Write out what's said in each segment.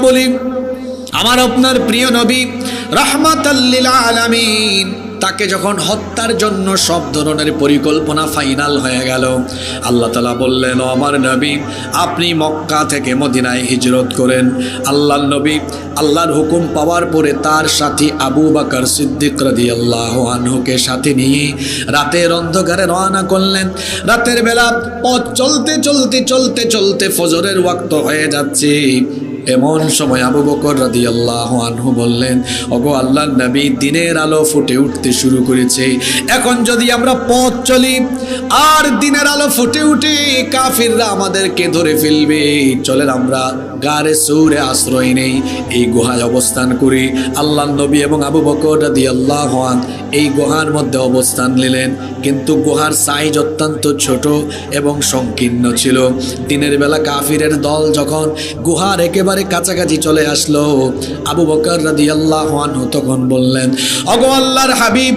বলি। আমার আপনার প্রিয় নবী রহমাতাল্লিল আলামিন, তাকে যখন হত্যার জন্য সব ধরনের পরিকল্পনা ফাইনাল হয়ে গেল, আল্লাহ তালা বললেন, "ও আমার নবী, আপনি মক্কা থেকে মদিনায় হিজরত করেন। আল্লাহ নবী, আল্লাহর হুকুম পাওয়ার পরে তার সাথী আবু বাকর সিদ্দিক রাদি আল্লাহ আনহুকে সাথে নিয়ে রাতের অন্ধকারে রওনা করলেন। রাতের বেলা পথ চলতে চলতে চলতে চলতে ফজরের ওয়াক্ত হয়ে যাচ্ছে। এমন সময় আবু বকর রাদি আল্লাহ আনহু বললেন, ওগো আল্লাহ নবী, দিনের আলো ফুটে উঠতে শুরু করেছে। এখন যদি আমরা পথ চলি, আর দিনের আলো ফুটে উঠে কাফিররা আমাদেরকে ধরে ফেলবে। চলেন আমরা গারে সৌরে আশ্রয় নেই, এই গুহায় অবস্থান করি। আল্লাহ নবী এবং আবু বকর রাদি আল্লাহ এই গুহার মধ্যে অবস্থান নিলেন। কিন্তু গুহার সাইজ অত্যন্ত ছোট এবং সংকীর্ণ ছিল। দিনের বেলা কাফিরের দল যখন গুহার একেবারে কাছাকাছি চলে আসলো। আবু বকর রাদি আল্লাহ তখন বললেন অগো আল্লাহর হাবিব,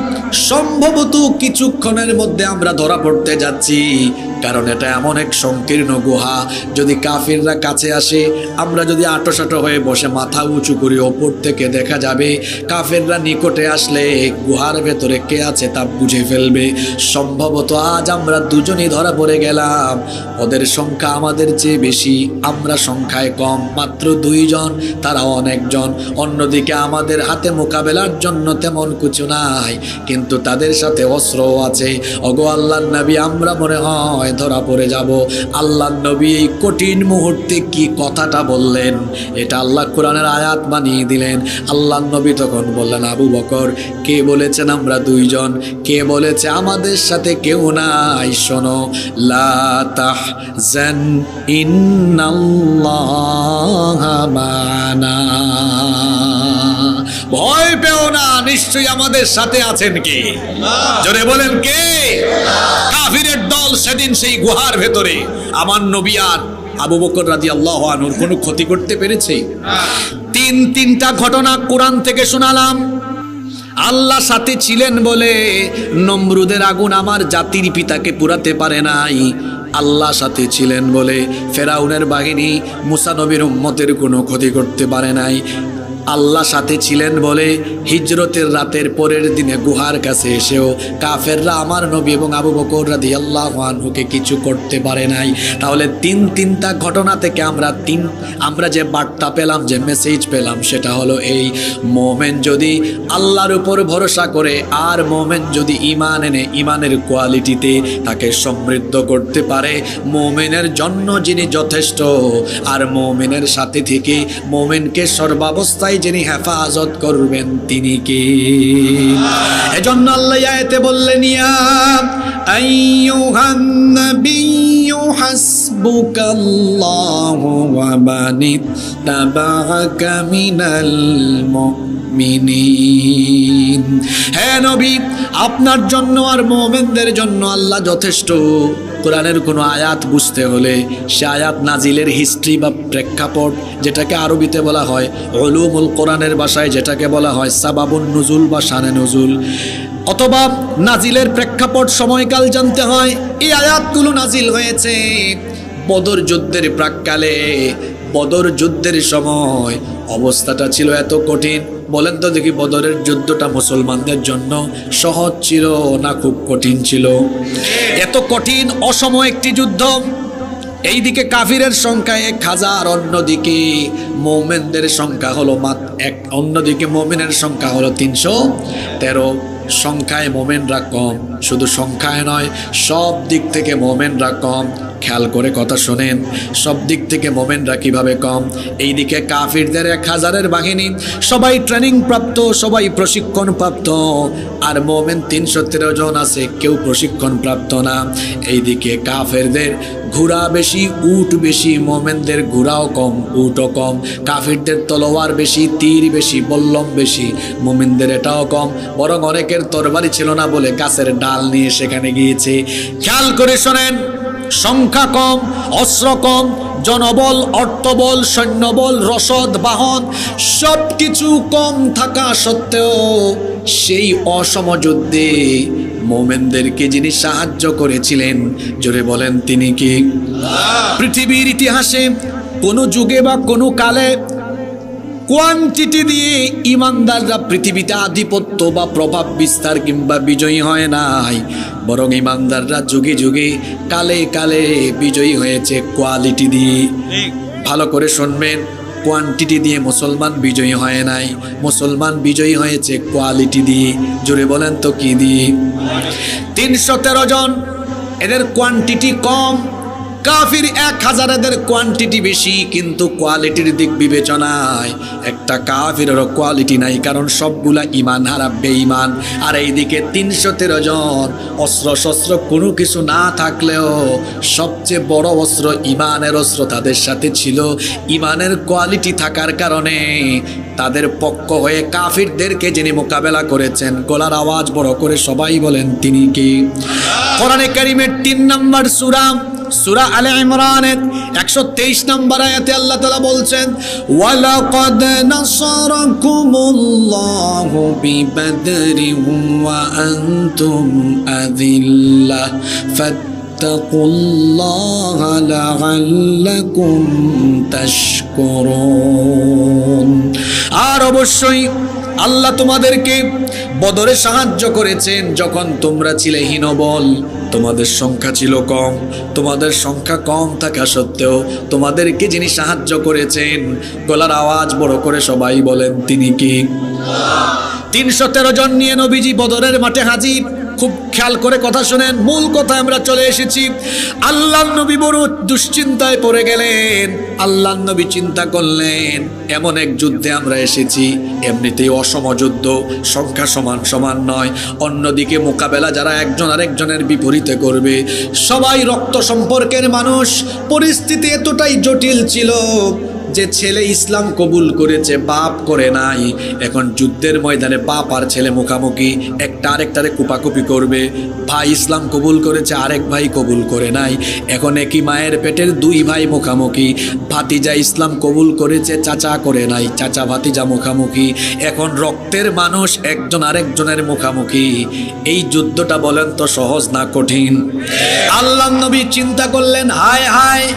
সম্ভবত কিছুক্ষণের মধ্যে আমরা ধরা পড়তে যাচ্ছি। কারণ এটা এমন এক সংকীর্ণ গুহা। যদি কাফিররা কাছে আসে, আমরা যদি আটোসাটো হয়ে বসে মাথা উঁচু করি, ওপর থেকে দেখা যাবে কাফেররা নিকটে আসলে গুহার ভেতরে কে আছে তা বুঝে ফেলবে। সম্ভবত আজ আমরা দুজনই ধরা পড়ে গেলাম। ওদের সংখ্যা আমাদের চেয়ে বেশি, আমরা সংখ্যায় কম, মাত্র দুইজন তারা অনেকজন। অন্যদিকে আমাদের হাতে মোকাবেলার জন্য তেমন কিছু নাই, কিন্তু তাদের সাথে অস্ত্রও আছে। অগো আল্লাহ নবী, আমরা মনে হয় ধরা পড়ে যাব। আল্লাহ নবী এই কঠিন মুহূর্তে কি কথাটা বললেন? এটা আল্লাহ কোরআনের আয়াত বানিয়ে দিলেন। আল্লাহ নবী তখন বললেন আবু বকর কে বলেছেন আমরা দুইজন? কে বলেছে আমাদের সাথে কেউ নাই? শোনো ভয় পেও না নিশ্চয়ই আমাদের সাথে আছেন কে? জোরে বলেন কে? কাফিরের দল সেদিন সেই গুহার ভেতরে আমার নবী আর আবু বকর রাজি আল্লাহ আনুর কোনো ক্ষতি করতে পেরেছে? তিন তিনটা ঘটনা কোরআন থেকে শোনালাম। আল্লাহ সাথে ছিলেন বলে নমরুদের আগুন আমার জাতির পিতাকে পুরাতে পারে নাই। আল্লাহ সাথে ছিলেন বলে ফেরাউনের বাহিনী মুসা নবীর উম্মতের কোনো ক্ষতি করতে পারে নাই। আল্লাহ সাথে ছিলেন বলে হিজরতের রাতের পরের দিনে গুহার কাছে এসেও কাফেররা আমার নবী এবং আবু বকর রাদি আল্লাহ আনহুকে কিছু করতে পারে নাই। তাহলে তিন তিনটা ঘটনা থেকে আমরা তিন আমরা যে বার্তা পেলাম, যে মেসেজ পেলাম, সেটা হলো এই, মোমেন যদি আল্লাহর উপর ভরসা করে আর মোমেন যদি ইমান এনে ইমানের কোয়ালিটিতে তাকে সমৃদ্ধ করতে পারে, মোমেনের জন্য যিনি যথেষ্ট, আর মোমেনের সাথে থেকে মোমেনকে সর্বাবস্থায় যিনি হেফাজত করবেন তিনি কে? এজন্য আল্লাহ আয়াতে বললেন, ইয়া নবী, আপনার জন্য আর মোমেনদের জন্য আল্লাহ যথেষ্ট। কোরআনের কোনো আয়াত বুঝতে হলে সে আয়াত নাজিলের হিস্ট্রি বা প্রেক্ষাপট যেটাকে আরবিতে বলা হয় অলুমুল কোরআনের ভাষায় যেটাকে বলা হয় সাবাবুন নজুল বা সানে নজুল, অথবা নাজিলের প্রেক্ষাপট সময়কাল জানতে হয়, এই আয়াতগুলো নাজিল হয়েছে বদর যুদ্ধের প্রাককালে। বদর যুদ্ধের সময় অবস্থাটা ছিল এত কঠিন। বলেন তো দেখি বদরের যুদ্ধটা মুসলমানদের জন্য সহজ ছিল না খুব কঠিন ছিল? এত কঠিন অসম একটি যুদ্ধ। এইদিকে কাফিরের সংখ্যা এক হাজার, অন্যদিকে মোমেনদের সংখ্যা হলো মাত্র এক, অন্যদিকে মোমেনের সংখ্যা হলো তিনশো তেরো। সংখ্যায় মোমেনরা কম, শুধু সংখ্যায় নয়, সব দিক থেকে মোমেনরা কম। খেয়াল করে কথা শোনেন। সব দিক থেকে মোমেনরা কীভাবে কম? এইদিকে কাফিরদের এক হাজারের বাহিনী, সবাই ট্রেনিং প্রাপ্ত সবাই প্রশিক্ষণ প্রাপ্ত আর মোমেন তিনশো তেরো জন আছে, কেউ প্রশিক্ষণ প্রাপ্ত না। এইদিকে কাফেরদের ঘোড়া বেশি, উট বেশি, মোমেনদের ঘোড়াও কম, উটও কম। কাফিরদের তলোয়ার বেশি, তীর বেশি, বল্লম বেশি, মোমিনদের এটাও কম। বরং অনেকের তরবারি ছিল না বলে গাছের ডাল নিয়ে সেখানে গিয়েছে। খেয়াল করে শোনেন। সংখ্যা কম অস্ত্র কম জনবল অর্থবল সৈন্যবল রসদ বাহন সব কিছু কম থাকা সত্ত্বেও সেই অসম যুদ্ধে মোমেনদেরকে যিনি সাহায্য করেছিলেন? জোরে বলেন তিনি কি? পৃথিবীর ইতিহাসে কোনো যুগে বা কোনো কালে কোয়ান্টিটি দিয়ে ইমানদাররা পৃথিবীতে আধিপত্য বা প্রভাব বিস্তার কিংবা বিজয়ী হয় নাই। বরং ইমানদাররা যুগে যুগে কালে কালে বিজয়ী হয়েছে কোয়ালিটি দিয়ে। ভালো করে শুনবেন কোয়ান্টিটি দিয়ে মুসলমান বিজয়ী হয় নাই। মুসলমান বিজয়ী হয়েছে কোয়ালিটি দিয়ে। জুড়ে বলেন তো কি দিয়ে? তিনশো তেরো জন। এদের কোয়ান্টিটি কম কাফির এক হাজার এদের কোয়ান্টিটি বেশি, কিন্তু কোয়ালিটির দিক বিবেচনায় একটা কাফিরেরও কোয়ালিটি নাই, কারণ সবগুলা ইমান হারা, বেঈমান। আর এইদিকে তিনশো তেরো জন অস্ত্র শস্ত্র কোনো কিছু না থাকলেও সবচেয়ে বড় অস্ত্র ইমানের অস্ত্র তাদের সাথে ছিল। ইমানের কোয়ালিটি থাকার কারণে তাদের পক্ষ হয়ে কাফিরদেরকে যিনি মোকাবেলা করেছেন, গলার আওয়াজ বড় করে সবাই বলেন, তিনি কি? কোরআনে কারিমের তিন নম্বর সুরাম সুরা আলে ইমরানের একশো তেইশ নম্বর আয়াতে আল্লাহ তালা বলছেন, ওয়ালাকদ নাসরাকুমুল্লাহু বিবাদরি ওয়া আনতুম আযিল্লা ফাত্তাকুল্লাহ লাআল্লাকুম তাশকুরুন. আর অবশ্যই আল্লাহ তোমাদেরকে বদরে সাহায্য করেছেন যখন তোমরা ছিলে হীনবল। তোমাদের সংখ্যা ছিল কম, তোমাদের সংখ্যা কম থাকা সত্ত্বেও তোমাদেরকে যিনি সাহায্য করেছেন? গলার আওয়াজ বড় করে সবাই বলেন, তিনি কি? তিনশো তেরো জন নিয়ে নবীজি বদরের মাঠে হাজির। খুব খেয়াল করে কথা শোনেন। মূল কথা আমরা চলে এসেছি। আল্লাহ নবী বড় দুশ্চিন্তায় পড়ে গেলেন। আল্লাহ নবী চিন্তা করলেন, এমন এক যুদ্ধে আমরা এসেছি। এমনিতেই অসম যুদ্ধ, সংখ্যা সমান সমান নয়। অন্যদিকে মোকাবেলা যারা একজন আরেকজনের বিপরীতে করবে, সবাই রক্ত সম্পর্কের মানুষ। পরিস্থিতি এতটাই জটিল ছিল যে ছেলে ইসলাম কবুল করেছে, বাপ করে নাই। এখন যুদ্ধের ময়দানে বাপ আর ছেলে মুখামুখি, একটা আরেকটারে কুপাকুপি করবে। ভাই ইসলাম কবুল করেছে, আরেক ভাই কবুল করে নাই। এখন একই মায়ের পেটের দুই ভাই মুখামুখি। ভাতিজা ইসলাম কবুল করেছে, চাচা করে নাই। চাচা ভাতিজা মুখামুখি। এখন রক্তের মানুষ একজন আরেকজনের মুখামুখি। এই যুদ্ধটা বলেন তো সহজ না কঠিন? আল্লাহ নবী চিন্তা করলেন, হায় হায়,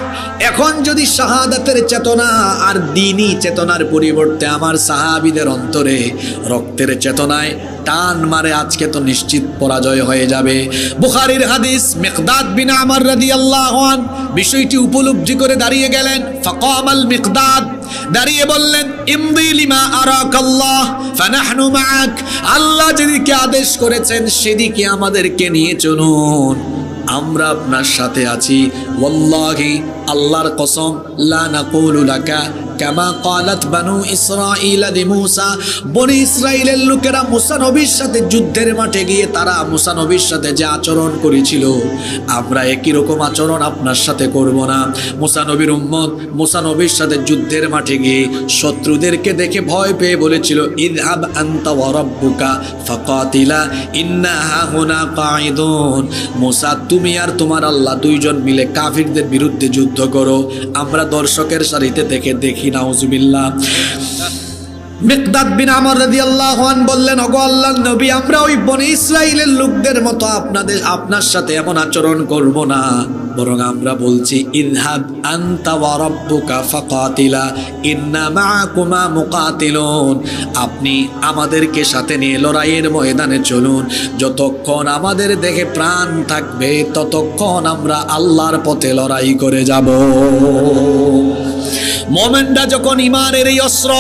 এখন যদি শাহাদাতের চেতনা আর দিনই চেতনার পরিবর্তে আমার সাহাবিদের অন্তরে রক্তের চেতনায় টান মারে, আজকে তো নিশ্চিত পরাজয় হয়ে যাবে। বুখারির হাদিস, মিকদাদ বিন আমর রাদিয়াল্লাহু আন, বিষয়টি উপলব্ধি করে দাঁড়িয়ে গেলেন। ফাকামাল মেকদাদ, দাঁড়িয়ে বললেন, ইমদি লিমা আরাকাল্লাহ, ফানাহনু মাআক, আল্লাহ যেদিকে আদেশ করেছেন, সেদিকে আমাদেরকে নিয়ে চলুন। আমরা আপনার সাথে আছি। আল্লাহর কসম লা যুদ্ধের মাঠে গিয়ে শত্রুদেরকে দেখে ভয় পেয়ে বলেছিল মুসা, তুমি আর তোমার আল্লাহ দুইজন মিলে কাফিরদের বিরুদ্ধে যুদ্ধ করো। আমরা দর্শকের সারিতে দেখে দেখি নাউজুবিল্লাহ। মিকদাদ বিন আমর রাদিয়াল্লাহু আন বললেন, ওগো আল্লাহর নবী, আমরা ওই বনি ইসরাইলের লোকদের মতো আপনাদের, আপনার সাথে এমন আচরণ করব না। বরং আমরা বলছি, ইনহাব আনতা ওয়া রাব্বুকা ফাকাতিলা, ইন্না মাআকুমা মুকাতিলুন। আপনি আমাদেরকে সাথে নিয়ে লড়াইয়ের ময়দানে চলুন। যতক্ষণ আমাদের দেখে প্রাণ থাকবে, ততক্ষণ আমরা আল্লাহর পথে লড়াই করে যাব। মোমেনরা যখন ইমানের এই অস্ত্র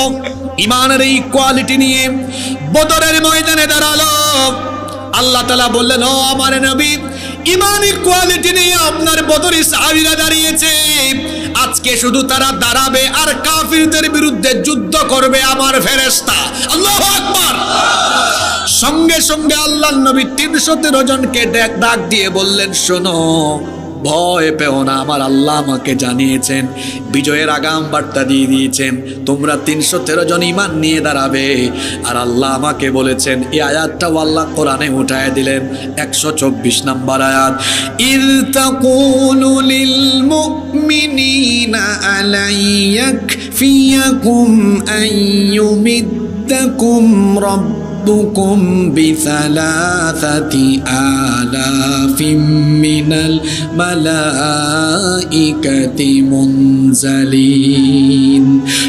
ইমানের এই কোয়ালিটি নিয়ে বদরের ময়দানে দাঁড়াল। আল্লাহ তালা বললেন, ও আমার নবী ইমানি কোয়ালিটি নিয়ে আপনার বদরি সাহাবিরা দাঁড়িয়েছে। আজকে শুধু তারা দাঁড়াবে আর কাফিরদের বিরুদ্ধে যুদ্ধ করবে আমার ফেরেস্তা আল্লাহ আকবার। সঙ্গে সঙ্গে আল্লাহ নবী তিনশো তেরো জনকে ডাক দিয়ে বললেন, শোনো ভয় পেও না, আমার আল্লাহ আমাকে জানিয়েছেন। বিজয়ের আগাম বার্তা দিয়ে দিয়েছেন, তোমরা তিনশো তেরো জন ইমান নিয়ে দাঁড়াবে। আর আল্লাহ আমাকে বলেছেন, এই আয়াতটাও আল্লাহ কোরআনে উঠায় দিলেন, একশো চব্বিশ নম্বর আয়াত। ইল তাকুলু লিল মুমিনিনা আলাইয়াক ফিয়াকুম আইয়ুমিদ্দাকুম রব্ব ربكم بثلاثة آلاف من الملائكة منزلين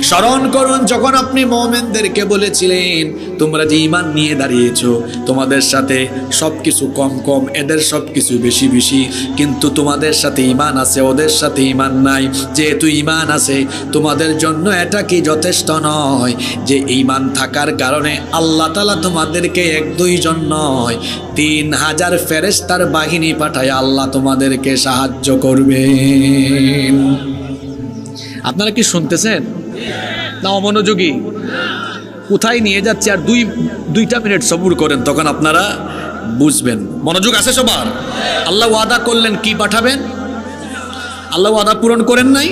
স্মরণ করুন যখন আপনি মোমেনদেরকে বলেছিলেন তোমরা যে ইমান নিয়ে দাঁড়িয়েছো তোমাদের সাথে সব কিছু কম কম এদের সব কিছু বেশি বেশি কিন্তু তোমাদের সাথে ইমান আছে ওদের সাথে ইমান নাই যেহেতু ইমান আছে তোমাদের জন্য এটা কি যথেষ্ট নয় যে ইমান থাকার কারণে আল্লাহ তালা তোমাদেরকে এক দুইজন নয়, তিন হাজার ফেরেস্তার বাহিনী পাঠায় আল্লাহ তোমাদেরকে সাহায্য করবেন। আপনারা কি শুনতেছেন? না, অমনোযোগী। কোথায় নিয়ে যাচ্ছে আর দুই, দুইটা মিনিট সবুর করেন, তখন আপনারা বুঝবেন। মনোযোগ আছে সবার? আল্লাহ ওয়াদা করলেন, কি পাঠাবেন? আল্লাহ ওয়াদা পূরণ করেন নাই?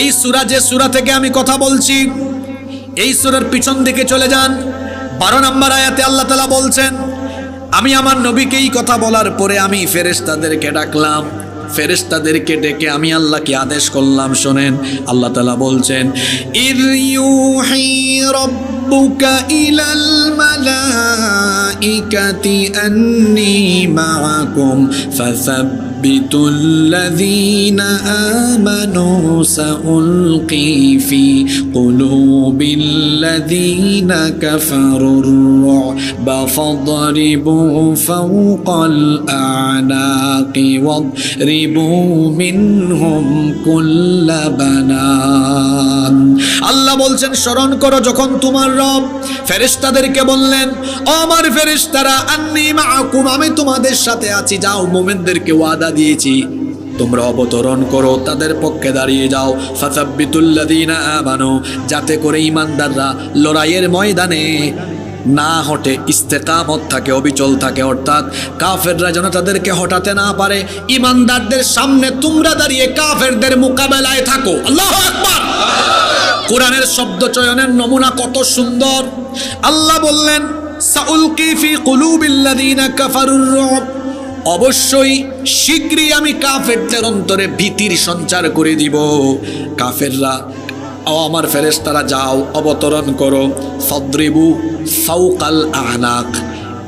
এই সুরা যে সুরা থেকে আমি কথা বলছি, এই সুরার পিছন দিকে চলে যান। বারো নম্বর আয়াতে আল্লাহ তালা বলছেন, আমি আমার নবীকে এই কথা বলার পরে আমি ফেরেশতাদেরকে ডাকলাম। ফেরেশতাদেরকে ডেকে আমি আল্লাহকে আদেশ করলাম। শোনেন, আল্লাহ তালা বলছেন রব্বুকা ইলাল يثبت الذين آمنوا سألقي في قلوب الذين كفروا الرعب فاضربوا فوق الأعناق واضربوا منهم كل بنان আল্লাহ বলছেন স্মরণ করো যখন তোমার রব ফেরেশতাদেরকে বললেন আমার ফেরেশতারা আন্নি মাকুম আমি তোমাদের সাথে আছি যাও মোমেনদেরকে ওয়াদা দিয়েছি। তোমরা অবতরণ করো, তাদের পক্ষে দাঁড়িয়ে যাও। ফাসাব্বিতুল্লাযীনা আমানু, যাতে করে ইমানদাররা লড়াইয়ের ময়দানে না হটে, ইস্তেকামত থাকে, অবিচল থাকে। অর্থাৎ কাফেররা যেন তাদেরকে হটাতে না পারে, ইমানদারদের সামনে তোমরা দাঁড়িয়ে কাফেরদের মোকাবেলায় থাকো। আল্লাহ কোরআনের শব্দ চয়নের নমুনা কত সুন্দর। আল্লাহ বললেন, সাউলকি ফি কুলুবিল্লাযীনা কাফারুর অবশ্যই শীঘ্রই আমি কাফেরদের অন্তরে ভীতির সঞ্চার করে দিব। কাফেররা, ও আমার ফেরেশতারা, যাও, অবতরণ করো। ফদ্রিবু ফাউকাল আনাক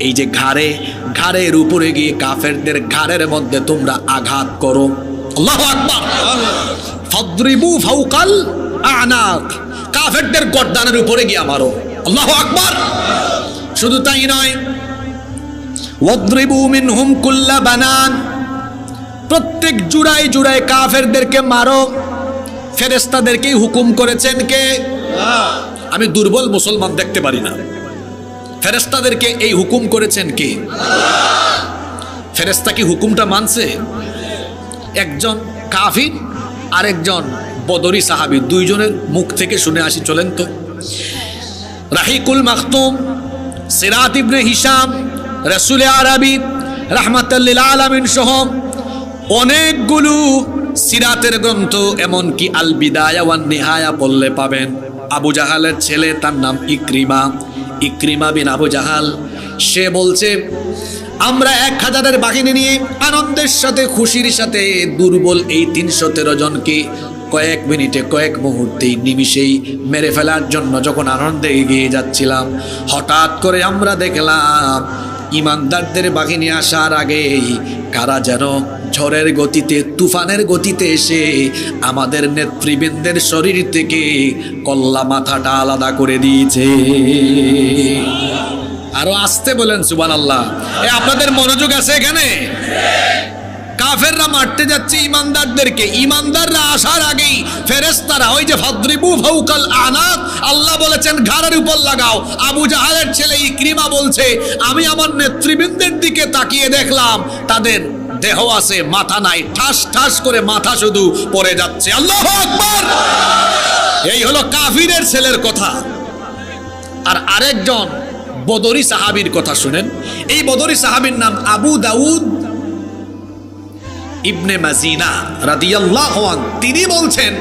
এই যে ঘাড়ে, ঘাড়ের উপরে গিয়ে কাফেরদের ঘাড়ের মধ্যে তোমরা আঘাত করো। আল্লাহু আকবার! ফদ্রিবু কাফেরদের গর্দানের উপরে গিয়ে মারো। আল্লাহু আকবার! শুধু তাই নয় মিনহুম কুল্লা বানান। প্রত্যেক জুড়াই জুড়াই কাফেরদেরকে মারো। ফেরেস্তাদেরকেই হুকুম করেছেন কে? আমি দুর্বল মুসলমান দেখতে পারি না। ফেরেস্তাদেরকে এই হুকুম করেছেন কে? ফেরেস্তা কি হুকুমটা মানছে? একজন কাফির, আরেকজন বদরি সাহাবি, দুইজনের মুখ থেকে শুনে আসি, চলেন তো। রাহিকুল মাখতুম, সিরাত ইবনে হিসাম রসুল আরবি রাহমাতাল্লিল আলামিন সহ অনেকগুলো সিরাতের গ্রন্থ, এমনকি আল বিদায়া ওয়ান নিহায়া পড়লে পাবেন। আবু জাহালের ছেলে, তার নাম ইক্রিমা। ইক্রিমা বিন আবু জাহাল, সে বলছে, আমরা এক হাজারের বাহিনী নিয়ে আনন্দের সাথে, খুশির সাথে দুর্বল এই তিনশো তেরো জনকে কয়েক মিনিটে, কয়েক মুহূর্তেই নিমিষেই মেরে ফেলার জন্য যখন আনন্দে এগিয়ে যাচ্ছিলাম, হঠাৎ করে আমরা দেখলাম ইমানদারদের বাহিনী আসার আগেই কারা যেন ঝড়ের গতিতে, তুফানের গতিতে এসে আমাদের নেতৃবৃন্দের শরীর থেকে কল্লা মাথাটা আলাদা করে দিয়েছে। আরও আসতে বলেন সুবান আল্লাহ এ, আপনাদের মনোযোগ আছে এখানে? কাফেররা মারতে যাচ্ছে ইমানদারদেরকে। ইমানদাররা আসার আগেই ফেরেস্তারা ওই যে ভদ্রিবু ভৌকাল আনাত, আল্লাহ বলেছেন, ঘাড়ের উপর লাগাও। আবু জাহালের ছেলে ইক্রিমা বলছে, আমি আমার নেতৃবৃন্দের দিকে তাকিয়ে দেখলাম, তাদের দেহ আছে, মাথা নাই, ঠাস ঠাস করে মাথা শুধু পড়ে যাচ্ছে। আল্লাহ আকবার! এই হলো কাফিরের ছেলের কথা। আর আরেকজন বদরি সাহাবীর কথা শুনেন। এই বদরি সাহাবীর নাম আবু দাউদ ইবনে মাজিনা রাদিয়াল্লাহ আন, তিনি বলছেন,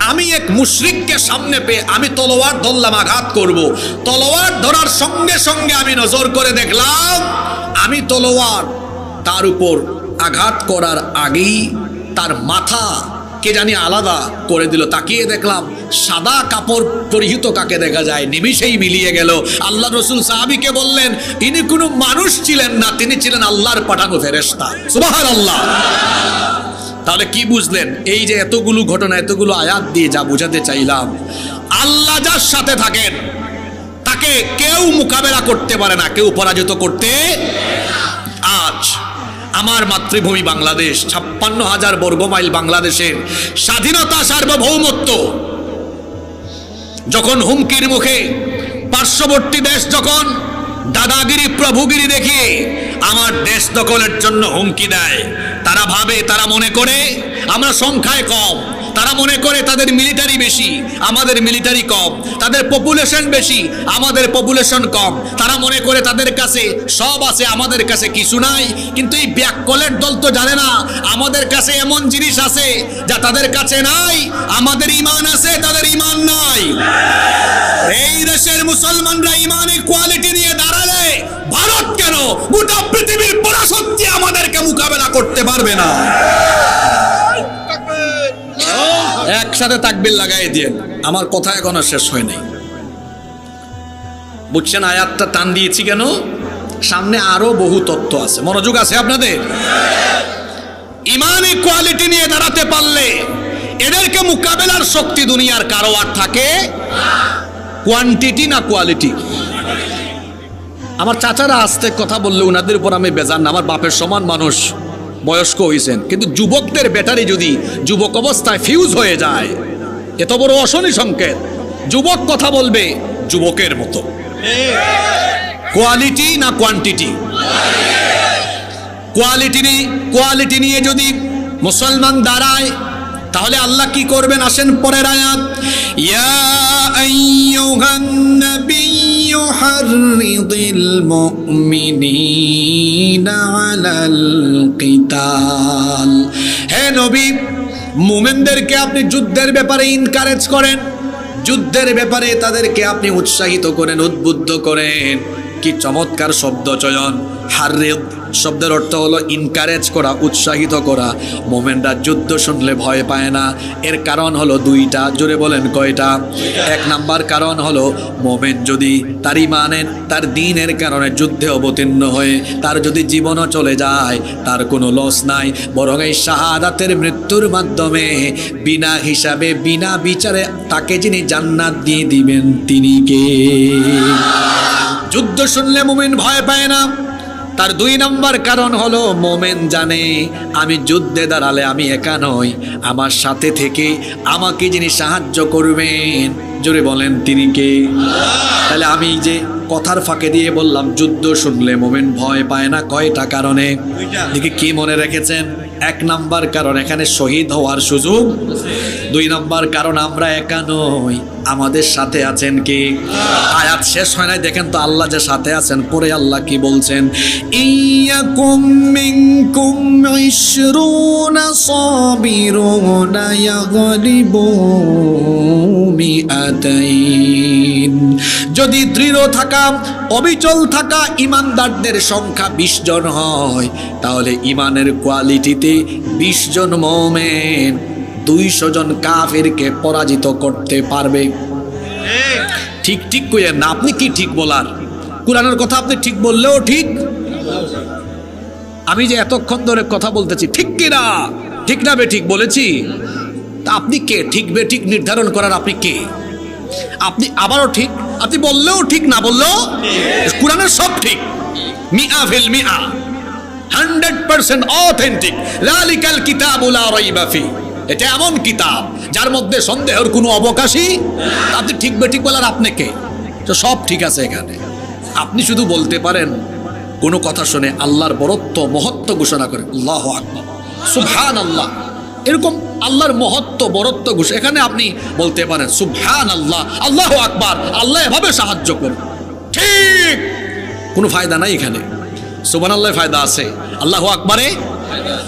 আমি এক মুশরিককে সামনে পেয়ে আমি তলোয়ার ধরলাম, আঘাত করব। তলোয়ার ধরার সঙ্গে সঙ্গে আমি নজর করে দেখলাম, আমি তলোয়ার তার উপর আঘাত করার আগেই তার মাথা কে জানি আলাদা করে দিল। তাকিয়ে দেখলাম সাদা কাপড় পরিহিত কাকে দেখা যায়? নিমিষেই মিলিয়ে গেল। আল্লাহ রসুল সাহাবিকে বললেন, ইনি কোনো মানুষ ছিলেন না, তিনি ছিলেন আল্লাহর পাঠানো ফেরেস্তা সুবাহার আল্লাহ তাহলে কি বুঝলেন? এই যে এতগুলো ঘটনা, এতগুলো আয়াত দিয়ে যা বোঝাতে চাইলাম, আল্লাহ যার সাথে থাকেন, তাকে কেউ মোকাবেলা করতে পারে না, কেউ পরাজিত করতে আজ আমার মাতৃভূমি বাংলাদেশ, ছাপ্পান্ন হাজার বর্গ মাইল বাংলাদেশের স্বাধীনতা সার্বভৌমত্ব। যখন হুমকির মুখে পার্শ্ববর্তী দেশ যখন দাদাগিরি প্রভুগিরি দেখিয়ে আমার দেশ দখলের জন্য হুমকি দেয়, তারা ভাবে, তারা মনে করে আমরা সংখ্যায় কম। তারা মনে করে তাদের মিলিটারি বেশি, আমাদের মিলিটারি কম, তাদের পপুলেশন বেশি, আমাদের পপুলেশন কম। তারা মনে করে তাদের কাছে সব আছে, আমাদের কাছে কিছু নাই, কিন্তু এই ব্যাককলের দল তো জানে না, আমাদের কাছে এমন জিনিস আছে যা তাদের কাছে নাই, আমাদের ইমান আছে, তাদের ইমান নাই। এই দেশের মুসলমানরা ইমানের কোয়ালিটি নিয়ে দাঁড়ালে ভারত কেন গোটা পৃথিবীর পরাশক্তি আমাদেরকে মোকাবেলা করতে পারবে না? একসাথে তাকবির লাগাই দিয়ে আমার কথা এখনও শেষ হয় নাই। বুঝছেন আয়াতটা টান দিয়েছি কেন? সামনে আরও বহু তত্ত্ব আছে। মনোযোগ আছে আপনাদের? ইমানি কোয়ালিটি নিয়ে দাঁড়াতে পারলে এদেরকে মোকাবেলার শক্তি দুনিয়ার কারও আর থাকে কোয়ান্টিটি না কোয়ালিটি আমার চাচারা আসতে কথা বললে ওনাদের উপর আমি বেজান না। আমার বাপের সমান মানুষ। বয়স্ক হয়েছেন কিন্তু যুবকদের ব্যাটারি যদি যুবক অবস্থায় ফিউজ হয়ে যায়, এত বড় অশনি সংকেত। যুবক কথা বলবে যুবকের মতো। কোয়ালিটি না কোয়ান্টিটি কোয়ালিটি কোয়ালিটি নিয়ে যদি মুসলমান দাঁড়ায় তাহলে আল্লাহ কি করবেন? আসেন পরের আয়াত। ইয়া আইয়ুহান কিতাল। হে নবী, মুমিনদেরকে আপনি যুদ্ধের ব্যাপারে ইনকারেজ করেন। যুদ্ধের ব্যাপারে তাদেরকে আপনি উৎসাহিত করেন, উদ্বুদ্ধ করেন। কি চমৎকার শব্দ, চয়ন। হারিদ শব্দের অর্থ হলো ইনকারেজ করা, উৎসাহিত করা। মোমেনরা যুদ্ধ শুনলে ভয় পায় না। এর কারণ হলো দুইটা, জোরে বলেন কয়টা? এক নাম্বার কারণ হলো মোমেন যদি তার ইমানের, তার দিনের কারণে যুদ্ধে অবতীর্ণ হয়ে, তার যদি জীবনও চলে যায়, তার কোনো লস নাই। বরং এই শাহাদাতের মৃত্যুর মাধ্যমে বিনা হিসাবে, বিনা বিচারে তাকে যিনি জান্নাত দিয়ে দিবেন, তিনি কে? যুদ্ধ শুনলে মোমেন ভয় পায় না। তার দুই নম্বর কারণ হলো মোমেন জানে আমি যুদ্ধে দাঁড়ালে আমি একা নই আমার সাথে থেকে আমাকে যিনি সাহায্য করবেন জোরে বলেন তিনি কে? তাহলে আমি যে কথার ফাঁকে দিয়ে বললাম যুদ্ধ শুনলে মোমেন ভয় পায় না কয়টা কারণে? দেখি কি মনে রেখেছেন? এক নাম্বার কারণ এখানে শহীদ হওয়ার সুযোগ দুই নম্বর, কারণ আমরা একা নই। আমাদের সাথে আছেন কি? আয়াত শেষ হয় নাই, দেখেন তো আল্লাহ যে সাথে আছেন, পরে আল্লাহ কি বলছেন? ইয়াকুম মিনকুম ইশরুনা সাবিরুনা ইয়াগলিবু মিআতাইন। যদি দৃঢ় থাকা, অবিচল থাকা ইমানদারদের সংখ্যা বিশ জন হয়, তাহলে ইমানের কোয়ালিটিতে বিশ জন মোমেন। দুইশো জন কাফেরকে পরাজিত করতে পারবে। ঠিক ঠিক কইেন না, আপনি কি ঠিক বলার? কোরআনের কথা আপনি ঠিক বললেও ঠিক। আমি যে এতক্ষণ ধরে কথা বলতেছি, ঠিক কি না ঠিক না বে ঠিক বলেছি? তা আপনি কে? ঠিক বে ঠিক নির্ধারণ করার আপনি কে? আপনি আবারও ঠিক, আপনি বললেও ঠিক, না বললেও কোরআনের সব ঠিক। মিয়া ফিল মিয়া। Hundred percent authentic. লালিকাল কিতাবুলা রইবাফি এটা এমন কিতাব যার মধ্যে সন্দেহের কোনো অবকাশই আপনি ঠিক বে ঠিক বলার আপনি কে? তো সব ঠিক আছে এখানে। আপনি শুধু বলতে পারেন, কোনো কথা শুনে আল্লাহর বরত্ব, মহত্ব ঘোষণা করে, আল্লাহ আকবর সুবহান আল্লাহ এরকম আল্লাহর মহত্ব, বরত্ব ঘোষণা এখানে আপনি বলতে পারেন সুবহান আল্লাহ আল্লাহ আকবার, আল্লাহ এভাবে সাহায্য করুন। ঠিক কোনো ফায়দা নাই এখানে। সুবহান আল্লাহ ফায়দা আছে। আল্লাহ আকবারে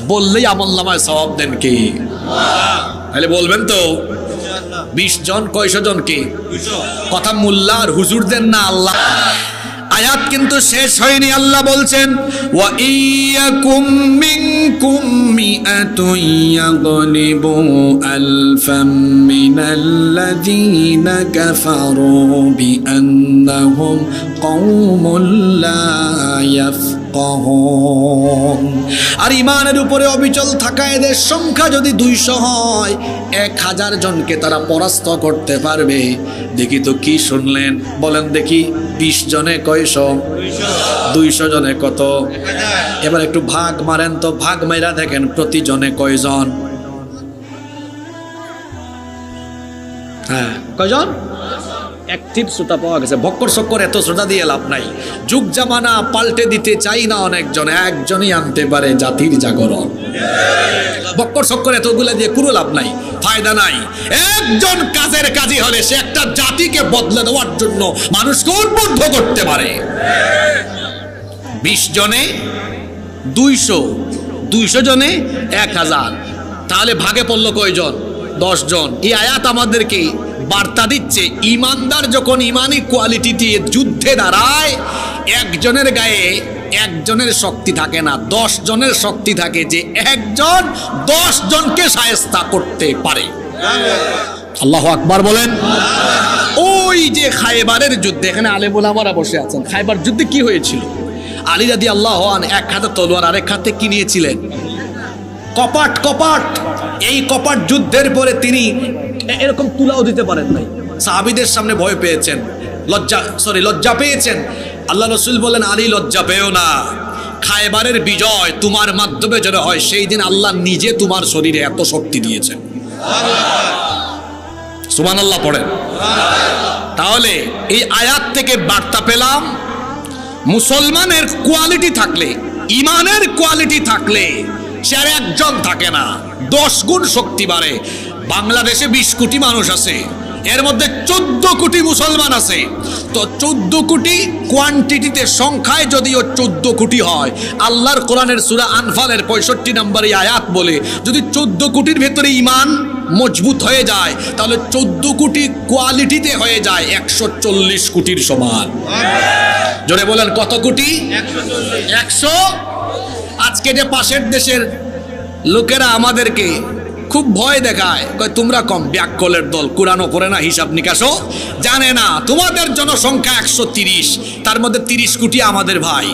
বললেই আমল নামায় সবাব দেন কে? তাহলে বলবেন তো, বিশ জন, কয়শো জন কি? কথা মোল্লা আর হুজুর দেন না আল্লাহ। আয়াত কিন্তু শেষ হয়নি, আল্লাহ বলছেন, ওয়া ইয়াকুম মিনকুম মিআতুন আর ইমানের উপরে অবিচল থাকা এদের সংখ্যা যদি দুইশো হয়, এক হাজার জনকে তারা পরাস্ত করতে পারবে। দেখি তো কি শুনলেন? বলেন দেখি, বিশ জনে কয়শো? দুইশো জনে কত? এবার একটু ভাগ মারেন তো, ভাগ মেরা দেখেন প্রতি জনে কয়জন? হ্যাঁ কয়জন? অ্যাক্টিভ শ্রোতা পাওয়া গেছে বক্কর সক্কর, এত শ্রোতা দিয়ে লাভ নাই। যুগ জামানা, পাল্টে দিতে চাই না অনেকজন, একজনই আনতে পারে জাতির জাগরণ। বক্কর সক্কর, এতগুলা দিয়ে কোনো লাভ নাই, ফায়দা নাই। একজন কাজের কাজই হলে সে একটা জাতিকে বদলে দেওয়ার জন্য মানুষকে উদ্বুদ্ধ করতে পারে? বিশ জনে, দুইশো দুইশো জনে, এক হাজার। তাহলে ভাগে পড়ল কয়জন? দশ জন। এই আয়াত আমাদেরকে বার্তা দিচ্ছে, ইমানদার যখন ইমানি কোয়ালিটি দিয়ে যুদ্ধে দাঁড়ায়, একজনের গায়ে একজনের শক্তি থাকে না, দশ জনের শক্তি থাকে যে একজন দশ জনকে সায়স্তা করতে পারে। আল্লাহ আকবার বলেন। ওই যে খাইবারের যুদ্ধে, এখানে আলেমুল আমারা বসে আছেন, খাইবার যুদ্ধে কি হয়েছিল? আলী রাদি আল্লাহ এক হাতে তলোয়ার, আরেক হাতে কি নিয়েছিলেন? কপাট কপাট। এই কপাট যুদ্ধের পরে তিনি এরকম তুলাও দিতে পারেন নাই। সাহাবিদের সামনে ভয় পেয়েছেন। লজ্জা সরি লজ্জা পেয়েছেন। আল্লাহ রসুল বলেন, আলী, লজ্জা পেও না। খায়বারের বিজয় তোমার মাধ্যমে যেন হয়। সেই দিন আল্লাহ নিজে তোমার শরীরে এত শক্তি দিয়েছেন। সুমান আল্লাহ পড়েন। তাহলে এই আয়াত থেকে বার্তা পেলাম, মুসলমানের কোয়ালিটি থাকলে, ইমানের কোয়ালিটি থাকলে, সে আর একজন থাকে না। দশ গুণ শক্তি বাড়ে। বাংলাদেশে বিশ কোটি মানুষ আছে। এর মধ্যে চোদ্দ কোটি মুসলমান আছে। তো চোদ্দ কোটি কোয়ান্টিটিতে সংখ্যায় যদিও চোদ্দ কোটি হয়, আল্লাহর কোরআনের সুরা আনফালের পঁয়ষট্টি নম্বরে আয়াত বলে, যদি চোদ্দ কোটির ভেতরে ইমান মজবুত হয়ে যায়, তাহলে চোদ্দ কোটি কোয়ালিটিতে হয়ে যায় একশো চল্লিশ কোটির সমান। জোরে বলেন, কত কোটি? একশো। আজকে যে পাশের দেশের লোকেরা আমাদেরকে খুব ভয় দেখায়। তোমরা কম ব্যাককলের দল, কোরআনও পড়ে না, হিসাব নিকাশও জানে না। তোমাদের জনসংখ্যা একশো তিরিশ, তার মধ্যে তিরিশ কোটি আমাদের ভাই।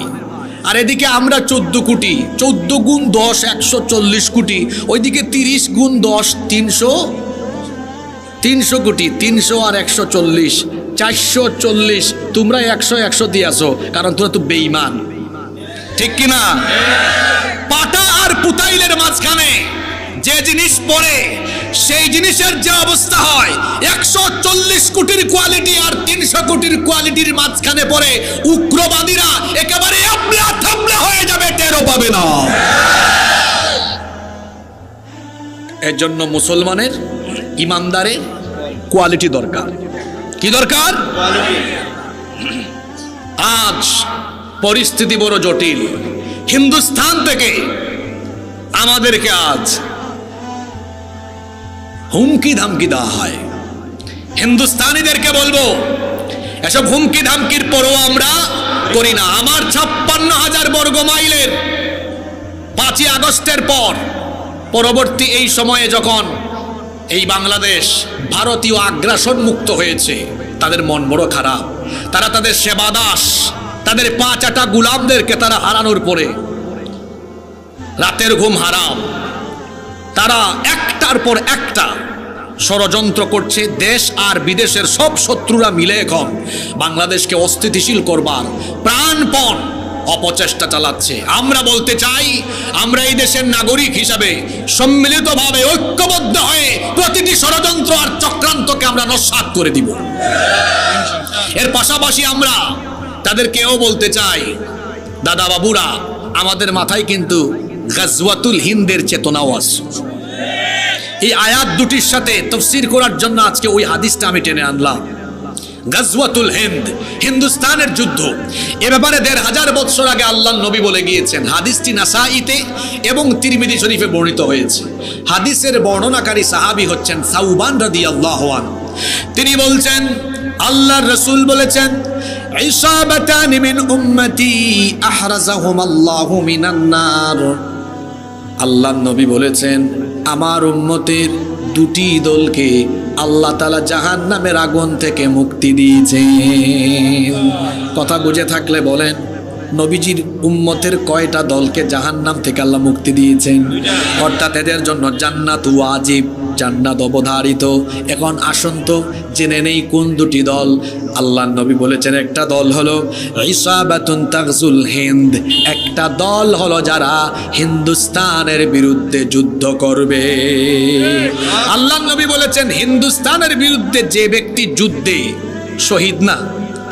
আর এদিকে আমরা চোদ্দ কোটি, চোদ্দ গুণ দশ, একশো চল্লিশ কোটি। ওইদিকে তিরিশ গুণ দশ, তিনশো তিনশো কোটি, তিনশো আর একশো চল্লিশ, চারশো চল্লিশ। তোমরা একশো একশো দিয়ে আসো কারণ তোরা তো বেইমান ঠিক কিনা? পাটা আর পুতাইলের মাঝখানে। যে জিনিস পড়ে, সেই জিনিসের যে অবস্থা হয়, একশো চল্লিশ কোটির কোয়ালিটি আর তিনশো কোটির কোয়ালিটির মাঝখানে পড়ে উগ্রবাদীরা একেবারে আমলা থামলা হয়ে যাবে, টেরও পাবে না। এর জন্য মুসলমানের ইমানদারের কোয়ালিটি দরকার। কি দরকার? আজ পরিস্থিতি বড় জটিল। হিন্দুস্থান থেকে আমাদেরকে আজ হুমকি ধামকি দেওয়া হয় হিন্দুস্তানিদেরকে বলব, এসব হুমকি ধামকির পরও আমরা করি না। আমার ছাপ্পান্ন হাজার বর্গ মাইলের পাঁচই আগস্টের পর, পরবর্তী এই সময়ে যখন এই বাংলাদেশ ভারতীয় আগ্রাসন মুক্ত হয়েছে, তাদের মন বড় খারাপ। তারা তাদের সেবা দাস, তাদের পাঁচ আটা গুলামদেরকে তারা হারানোর পরে রাতের ঘুম হারাম। তারা একটার পর একটা ষড়যন্ত্র করছে, দেশ আর বিদেশের সব শত্রুরা মিলে এখন বাংলাদেশকে অস্থিতিশীল করবার প্রাণপণ অপচেষ্টা চালাচ্ছে। আমরা বলতে চাই, আমরা এই দেশের নাগরিক হিসাবে সম্মিলিতভাবে ঐক্যবদ্ধ হয়ে প্রতিটি ষড়যন্ত্র আর চক্রান্তকে আমরা নস্বাত করে দিব। এর পাশাপাশি আমরা তাদেরকেও বলতে চাই, দাদা বাবুরা, আমাদের মাথায় কিন্তু গাজওয়াতুল হিন্দের চেতনাও আছে। এই আয়াত দুটির সাথে তফসির করার জন্য আজকে ওই হাদিসটা আমি টেনে আনলাম। গাজওয়াতুল হিন্দ, হিন্দুস্তানের যুদ্ধ। এ ব্যাপারে দেড় হাজার বৎসর আগে আল্লাহ নবী বলে গিয়েছেন। হাদিসটি নাসাইতে এবং তিরমিদি শরীফে বর্ণিত হয়েছে। হাদিসের বর্ণনাকারী সাহাবী হচ্ছেন সাউবান রাদি আল্লাহওয়ান তিনি বলছেন, আল্লাহর রসুল বলেছেন, ইসাবাতানি মিন উম্মতি আহরাজাহুম আল্লাহু মিনান নার। আল্লাহ নবী বলেছেন, আমার উম্মতের দুটি দলকে আল্লাহ তালা জাহান নামের আগুন থেকে মুক্তি দিয়েছেন। কথা বুঝে থাকলে বলেন, নবীজির উম্মতের কয়টা দলকে জাহান নাম থেকে আল্লাহ মুক্তি দিয়েছেন? অর্থাৎ এদের জন্য জান্নাত ওয়াজিব। জান্নাত অবধারিত। এখন আসুন তো জেনে নেই কোন দুটি দল। আল্লাহ নবী বলেছেন, একটা দল হলো ইসাবাতুন তাগজুল হিন্দ। একটা দল হলো যারা হিন্দুস্তানের বিরুদ্ধে যুদ্ধ করবে। আল্লাহ নবী বলেছেন, হিন্দুস্তানের বিরুদ্ধে যে ব্যক্তি যুদ্ধে শহীদ না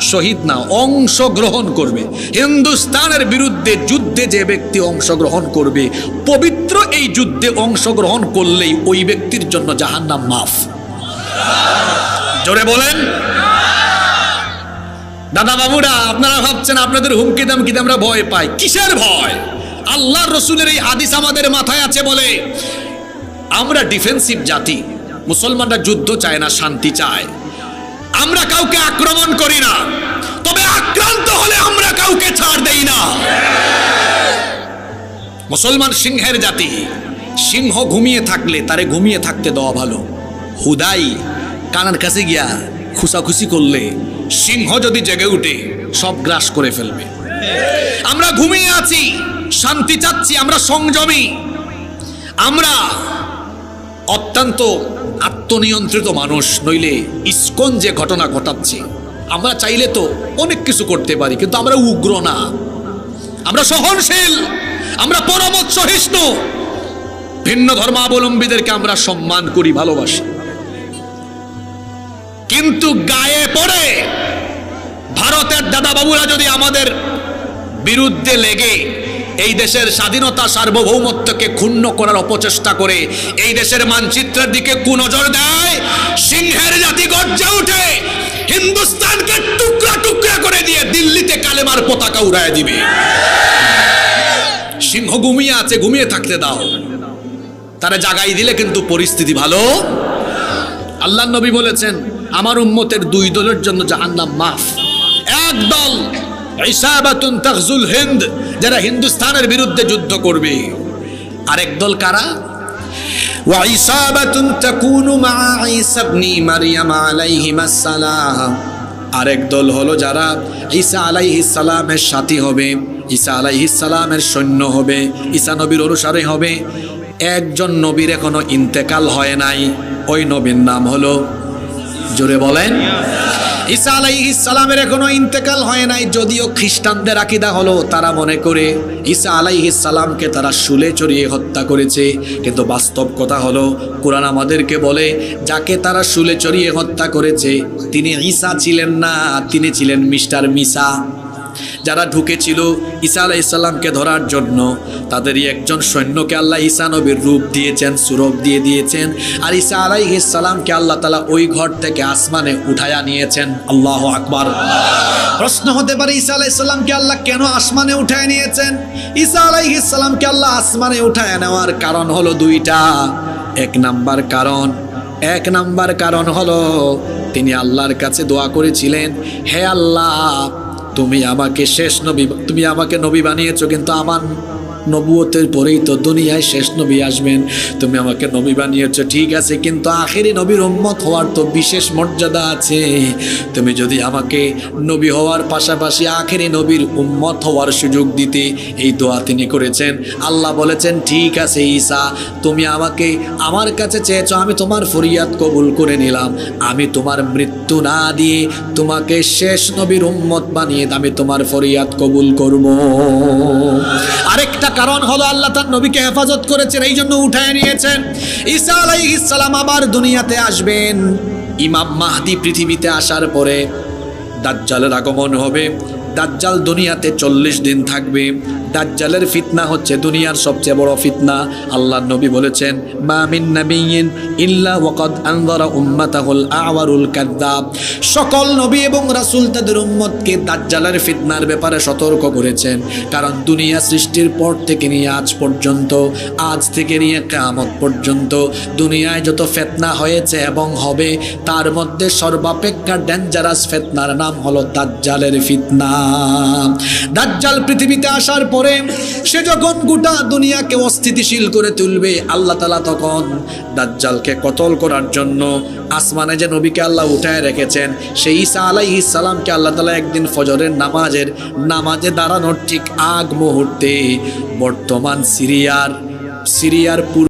শহীদ না, অংশগ্রহণ করবে। হিন্দুস্তানের বিরুদ্ধে যুদ্ধে যে ব্যক্তি অংশগ্রহণ করবে, পবিত্র এই যুদ্ধে অংশগ্রহণ করলেই ওই ব্যক্তির জন্য জাহান্নাম মাফ। জোরে বলেন। দাদা বাবুরা, আপনারা ভাবছেন আপনাদের হুমকি দামকি আমরা ভয় পাই। কিসের ভয়? আল্লাহ রসুলের এই হাদিস আমাদের মাথায় আছে বলে। আমরা ডিফেন্সিভ জাতি, মুসলমানরা যুদ্ধ চায় না, শান্তি চায়। আমরা কাউকে আক্রমণ করি না। তবে আক্রান্ত হলে আমরা কাউকে ছাড় দেই না। মুসলমান সিংহের জাতি, সিংহ ঘুমিয়ে থাকলে তারে ঘুমিয়ে থাকতে দেওয়া ভালো। হুদাই, কানার কাছে গিয়া খুশাখুশি করলে সিংহ যদি জেগে উঠে, সব গ্রাস করে ফেলবে। আমরা ঘুমিয়ে আছি, শান্তি চাচ্ছি, আমরা সংযমী। আমরা অত্যন্ত আত্মনিয়ন্ত্রিত মানুষ, নইলে ইস্কন যে ঘটনা ঘটাচ্ছে, আমরা চাইলে তো অনেক কিছু করতে পারি, কিন্তু আমরা উগ্র না। আমরা সহনশীল, আমরা পরমত সহিষ্ণু ভিন্ন ধর্মাবলম্বীদেরকে আমরা সম্মান করি, ভালোবাসি। কিন্তু গায়ে পড়ে ভারতের দাদা বাবুরা যদি আমাদের বিরুদ্ধে লেগে এই দেশের স্বাধীনতা সার্বভৌমত্বকে ক্ষুণ্ণ করার অপচেষ্টা করে, এই দেশের মানচিত্রের দিকে কুনজর দেয়, সিংহের জাতি গর্জে উঠে হিন্দুস্তানকে টুকরা টুকরা করে দিয়ে দিল্লিতে কালেমার পতাকা উড়ায় দিবে। সিংহ ঘুমিয়ে আছে, ঘুমিয়ে থাকতে দাও। তারা জাগাই দিলে কিন্তু পরিস্থিতি ভালো। আল্লাহ নবী বলেছেন, আমার উম্মতের দুই দলের জন্য জাহান্নাম মাফ। এক দল ইসাবাতুন তাকজুল হিন্দ, যারা হিন্দুস্তানের বিরুদ্ধে যুদ্ধ করবে। আরেক দল কারা? ওয়াইসাবাতুন তাকুনু মা ঈসা ইবনে মারইয়াম আলাইহিমাস সালাম। আরেক দল হলো যারা ঈসা সালামের সাথী হবে, ঈসা সালামের সৈন্য হবে, ঈসা নবীর অনুসারে হবে। একজন নবীর এখনও ইন্তেকাল হয় নাই, ওই নবীর নাম হলো, জোরে বলেন ঈসা আলাইহিস সালামের এখনও ইন্তেকাল হয় নাই, যদিও খ্রিস্টানদের আকিদা হলো তারা মনে করে ঈসা আলাইহিস সালামকে তারা শুলে চড়িয়ে হত্যা করেছে। কিন্তু বাস্তব কথা হলো, কোরআন আমাদেরকে বলে, যাকে তারা শুলে চড়িয়ে হত্যা করেছে, তিনি ঈসা ছিলেন না, তিনি ছিলেন মিস্টার মিসা। যারা ঢুকেছিল ঈসা আলাহ ইসলামকে ধরার জন্য, তাদেরই একজন সৈন্যকে আল্লাহ ঈসা নবীর রূপ দিয়েছেন সুরভ দিয়ে দিয়েছেন। আর ঈসা আলাহ ইসলামকে আল্লাহ তালা ওই ঘর থেকে আসমানে উঠায়া নিয়েছেন। আল্লাহ আকবার। প্রশ্ন হতে পারে, ঈসা আলাহ ইসলামকে আল্লাহ কেন আসমানে উঠায় নিয়েছেন? ঈসা আলাহ ইসলামকে আল্লাহ আসমানে উঠায় নেওয়ার কারণ হলো দুইটা। এক নাম্বার কারণ, এক নাম্বার কারণ হলো তিনি আল্লাহর কাছে দোয়া করেছিলেন, হে আল্লাহ তুমি আমাকে শেষ নবী তুমি আমাকে নবী বানিয়েছ কিন্তু আমার নবুয়তের পরেই তো দুনিয়ায় শেষ নবী আসবেন। তুমি আমাকে নবী বানিয়েছো, ঠিক আছে, কিন্তু আখেরি নবীর উম্মত হওয়ার তো বিশেষ মর্যাদা আছে। তুমি যদি আমাকে নবী হওয়ার পাশাপাশি আখেরি নবীর উম্মত হওয়ার সুযোগ দিতে এই দোয়া তিনি করেছেন। আল্লাহ বলেছেন, ঠিক আছে ঈসা, তুমি আমাকে আমার কাছে চেয়েছো, আমি তোমার ফরিয়াদ কবুল করে নিলাম। আমি তোমার মৃত্যু না দিয়ে তোমাকে শেষ নবীর উম্মত বানিয়ে আমি তোমার ফরিয়াদ কবুল করব। আরেকটা কারণ হলো আল্লাহ তার নবীকে হেফাজত করেছেন, এই জন্য উঠায় নিয়েছেন। ঈসা আলাইহিস সালাম আবার দুনিয়াতে আসবেন। ইমাম মাহদি পৃথিবীতে আসার পরে দাজ্জালের আগমন হবে। দাজ্জাল দুনিয়াতে চল্লিশ দিন থাকবে। দাজ্জালের ফিতনা হচ্ছে দুনিয়ার সবচেয়ে বড় ফিতনা। আল্লাহ নবী বলেছেন, মা মিন নাবিয়িন ইল্লা ওয়াকাদ আনযারা উম্মাতাহুল আওয়ারুল কাযযাব। সকল নবী এবং রাসূল তাদের উম্মতকে দাজ্জালের ফিতনার ব্যাপারে সতর্ক করেছেন। কারণ দুনিয়া সৃষ্টির পর থেকে নিয়ে আজ পর্যন্ত, আজ থেকে নিয়ে কিয়ামত পর্যন্ত দুনিয়ায় যত ফেতনা হয়েছে এবং হবে, তার মধ্যে সর্বাপেক্ষা ডেঞ্জারাস ফেতনার নাম হলো দাজ্জালের ফিতনা। দাজ্জাল পৃথিবীতে আসার পরে সে যখন গোটা দুনিয়াকে অস্থিতিশীল করে তুলবে, আল্লাহ তালা তখন দাজ্জালকে কতল করার জন্য আসমানে যে নবীকে আল্লাহ উঠায় রেখেছেন, সেই ঈসা আলাই সালামকে আল্লাহ তালা একদিন ফজরের নামাজের নামাজে দাঁড়ানোর ঠিক আগ মুহূর্তে বর্তমান সিরিয়ার সিরিয়ার